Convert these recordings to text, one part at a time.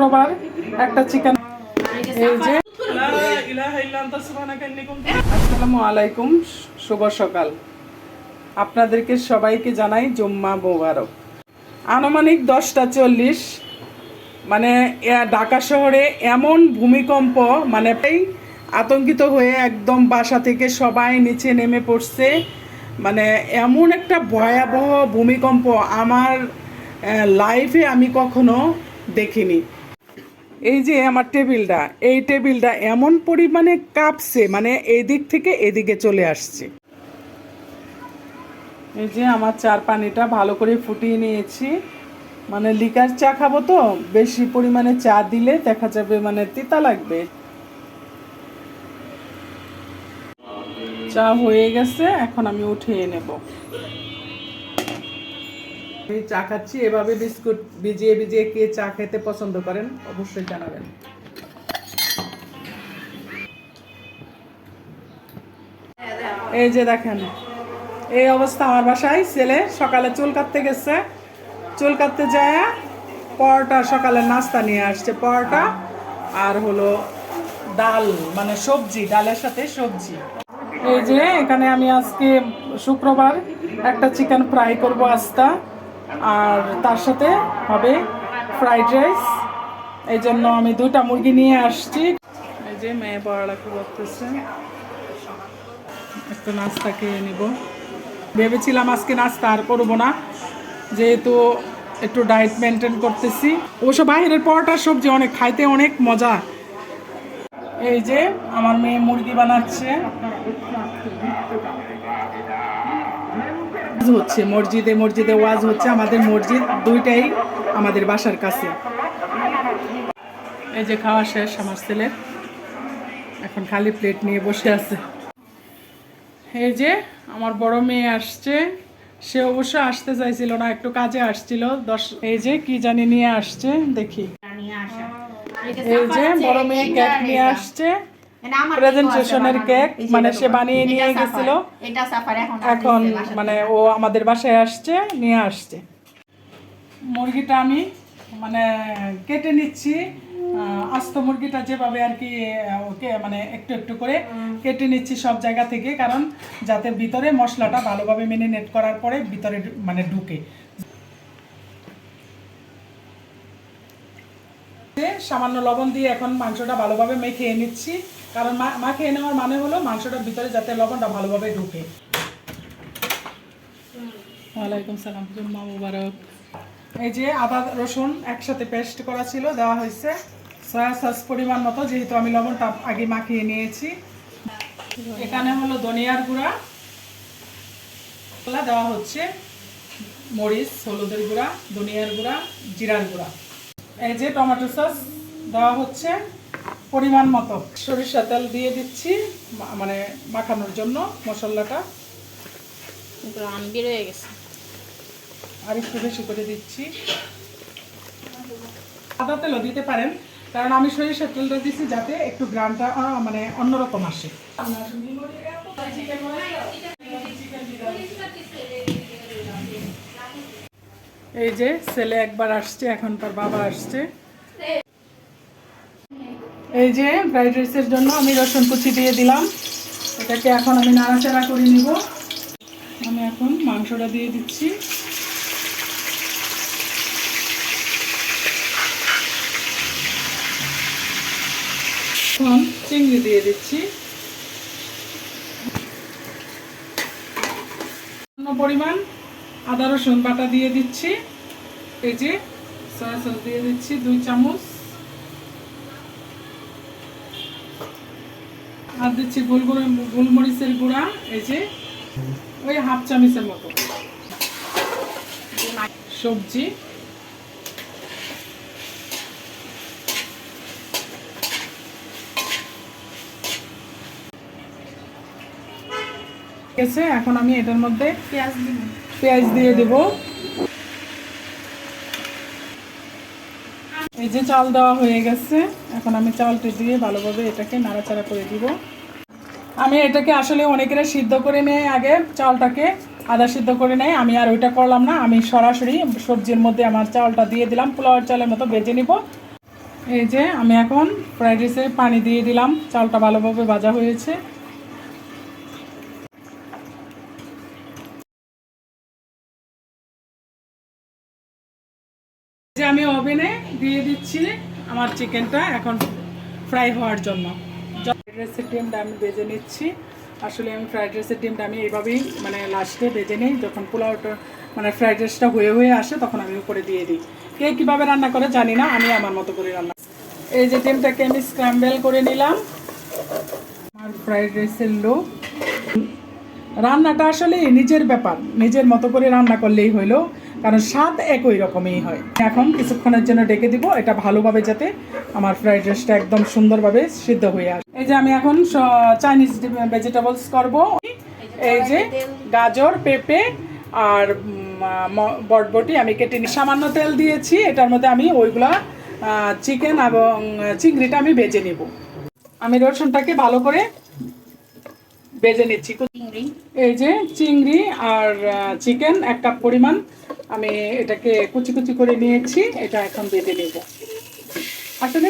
শুক্রবার একটা চিকেন এই যে আসসালামু আলাইকুম, শুভ সকাল। আপনাদেরকে সবাইকে জানাই জুম্মা মোবারক। আনুমানিক দশটা চল্লিশ মানে ঢাকা শহরে এমন ভূমিকম্প মানে আতঙ্কিত হয়ে একদম বাসা থেকে সবাই নিচে নেমে পড়ছে। মানে এমন একটা ভয়াবহ ভূমিকম্প আমার লাইফে আমি কখনো দেখিনি। এই যে আমার টেবিলটা, এই টেবিলটা এমন পরিমাণে কাঁপছে মানে এই দিক থেকে এদিকে চলে আসছে। এই যে আমার চার পানিটা ভালো করে ফুটিয়ে নিয়েছি। মানে লিকার চা খাব তো, বেশি পরিমাণে চা দিলে দেখা যাবে মানে তিতা লাগবে। চা হয়ে গেছে, এখন আমি উঠিয়ে নেব। আমি চা খাচ্ছি, এভাবে বিস্কুট ভিজিয়ে ভিজিয়ে কে চা খেতে পছন্দ করেন অবশ্যই জানাবেন। এই যে দেখেন, এই অবস্থা আমার বাসায়। ছেলে সকালে চুল কাটতে গেছে। চুল কাটতে যায়, পরোটা সকালে নাস্তা নিয়ে আসছে, পরোটা আর হলো ডাল মানে সবজি, ডালের সাথে সবজি। এই যে এখানে আমি আজকে শুক্রবার একটা চিকেন ফ্রাই করব আস্তা আর তার সাথে হবে ফ্রাইড রাইস। এই জন্য আমি দুটা মুরগি নিয়ে আসছি। এই যে মেয়ে পড়ালেখা করতেছে। একটু নাস্তা খেয়ে নিব। ভেবেছিলাম আজকে নাস্তা আর করব না। যেহেতু একটু ডায়েট মেনটেন করতেছি। অবশ্য বাইরের পরোটা সবজি অনেক, খাইতে অনেক মজা। এই যে আমার মেয়ে মুরগি বানাচ্ছে। হচ্ছে মসজিদে মসজিদে ওয়াজ হচ্ছে আমাদের মসজিদ দুইটাই আমাদের বাসার কাছে। এই যে খাওয়া শেষ আমার ছেলের এখন খালি প্লেট নিয়ে বসে আছে। এই যে আমার বড় মেয়ে আসছে। সে অবশ্য আসতে চাইছিল না একটু কাজে আসছিল। দশ এই যে কি জানি নিয়ে আসছে দেখি। এই যে বড় মেয়ে কেক নিয়ে আসছে। প্রেজেন্টেশনের কেক মানে সে বানিয়ে নিয়ে গেছিল। এটা সাফার এখন মানে ও আমাদের বাসায় আসছে নিয়ে আসছে। মুরগিটা আমি মানে কেটে নিচ্ছি আস্ত মুরগিটা যেভাবে আর কি ওকে মানে একটু একটু করে কেটে নিচ্ছি সব জায়গা থেকে কারণ যাতে ভিতরে মশলাটা ভালোভাবে মেরিনেট করার পরে ভিতরে মানে ঢুকে। যে সামান্য লবণ দিয়ে এখন মাংসটা ভালোভাবে মেখে নিচ্ছি। কারণ মাখিয়ে নেওয়ার মানে হলো মাংসটার ভিতরে যাতে লবণটা ভালোভাবে ঢুকে। ওয়ালাইকুম সালাম, জুম্মা মুবারক। এই যে আদা, রসুন একসাথে পেস্ট করা ছিল, দেওয়া হয়েছে। সয়া সস পরিমাণ মতো, যেহেতু আমি লবণটা আগে মাখিয়ে নিয়েছি। এখানে হলো ধনিয়ার গুঁড়া। দেওয়া হচ্ছে মরিচ, হলুদের গুঁড়া, ধনিয়ার গুঁড়া, জিরার গুঁড়া। এই যে টমেটো সস দেওয়া হচ্ছে পরিমাণ মতো। সরিষা তেল দিয়ে দিচ্ছি মানে মাখানোর জন্য মশলাটা। গেছে। আর একটু বেশি করে দিচ্ছি। সাদা তেলও দিতে পারেন কারণ আমি সরিষার তেলটা দিচ্ছি যাতে একটু গ্রামটা মানে অন্যরকম আসে। এই যে ছেলে একবার আসছে, এখন তার বাবা আসছে। এই যে ফ্রাইড রাইসের জন্য আমি রসুন কুচি দিয়ে দিলাম। এটাকে এখন আমি নাড়াচাড়া করে নিব। আমি এখন মাংসটা দিয়ে দিচ্ছি। এখন চিংড়ি দিয়ে দিচ্ছি। পরিমাণ আদা, রসুন বাটা দিয়ে দিচ্ছি। এই যে সয়া সস দিয়ে দিচ্ছি, দুই চামচ। আর দিচ্ছি গোলগুলো গোলমরিচের গুঁড়া, এই যে ওই হাফ চামচের মতো। সবজি। আছে, এখন আমি এটার মধ্যে পেঁয়াজ দিব। পেঁয়াজ দিয়ে দেব। এই যে চাল দেওয়া হয়ে গেছে, এখন আমি চালটা দিয়ে ভালোভাবে এটাকে নাড়াচাড়া করে দিব। আমি এটাকে আসলে অনেকেরা সিদ্ধ করে নেয় আগে, চালটাকে আদা সিদ্ধ করে নেয়। আমি আর ওইটা করলাম না, আমি সরাসরি সবজির মধ্যে আমার চালটা দিয়ে দিলাম, পোলাওয়ার চালের মতো বেজে নিব। এই যে আমি এখন ফ্রাইড রাইসে পানি দিয়ে দিলাম, চালটা ভালোভাবে ভাজা হয়েছে। যে আমি ওভেনে দিয়ে দিচ্ছি আমার চিকেনটা এখন ফ্রাই হওয়ার জন্য। ফ্রাইড রাইসের ডিমটা আমি বেজে নিচ্ছি। আসলে আমি ফ্রাইড রাইসের ডিমটা আমি এইভাবেই মানে লাস্টে বেজে নিই। যখন পোলাওটা মানে ফ্রাইড রাইসটা হয়ে হয়ে আসে, তখন আমি উপরে দিয়ে দিই। কে কীভাবে রান্না করে জানি না, আমি আমার মতো করে রান্না এই যে ডিমটাকে আমি স্ক্র্যাম্বেল করে নিলাম। আমার ফ্রাইড রাইসের লো রান্নাটা আসলে নিজের ব্যাপার, নিজের মতো করে রান্না করলেই হইল, কারণ স্বাদ একই রকমই হয়। এখন কিছুক্ষণের জন্য ডেকে দিব, এটা ভালোভাবে যাতে আমার ফ্রাইড রাইসটা একদম সুন্দরভাবে সিদ্ধ হয়ে আসে। এই যে আমি এখন চাইনিজ ভেজিটেবলস করব। এই যে গাজর, পেঁপে আর বটবটি। আমি কেটে সামান্য তেল দিয়েছি, এটার মধ্যে আমি ওইগুলা চিকেন এবং চিংড়িটা আমি বেজে নিব। আমি রসুনটাকে ভালো করে বেজে নিচ্ছি। এই যে চিংড়ি আর চিকেন এক কাপ পরিমাণ। আমি এটাকে কুচি কুচি করে নিয়েছি এটা এখন বেজে নেব। আসলে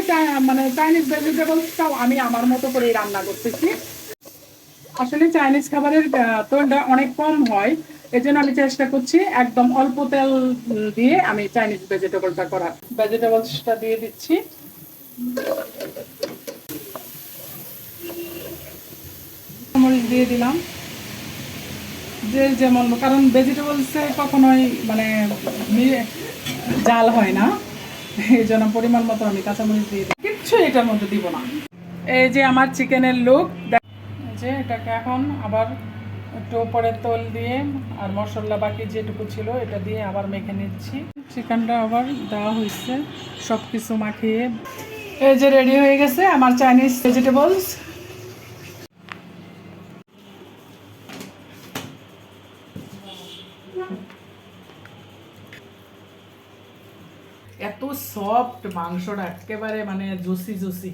মানে চাইনিজ ভেজিটেবলসটাও আমি আমার মতো করে রান্না করতেছি। আসলে চাইনিজ খাবারের তেলটা অনেক কম হয় এই জন্য আমি চেষ্টা করছি একদম অল্প তেল দিয়ে আমি চাইনিজ ভেজিটেবলটা করার। ভেজিটেবলসটা দিয়ে দিচ্ছি। মরিচ দিয়ে দিলাম। যে যেমন, কারণ ভেজিটেবলসে কখনোই মানে জাল হয় না। এই জন্য পরিমাণ মতো আমি কাঁচামরিচ দিয়ে দিই কিচ্ছু এটার মধ্যে দিব না। এই যে আমার চিকেনের লুক যে এটাকে এখন আবার একটু উপরে তোল দিয়ে আর মশলা বাকি যেটুকু ছিল এটা দিয়ে আবার মেখে নিচ্ছি। চিকেনটা আবার দেওয়া হয়েছে। সব কিছু মাখিয়ে। এই যে রেডি হয়ে গেছে আমার চাইনিজ ভেজিটেবলস এত সফট মাংসটা একেবারে মানে জুসি জুসি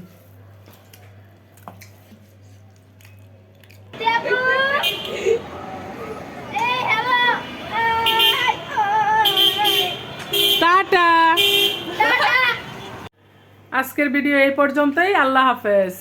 টাটা। আজকের ভিডিও এই পর্যন্তই আল্লাহ হাফেজ।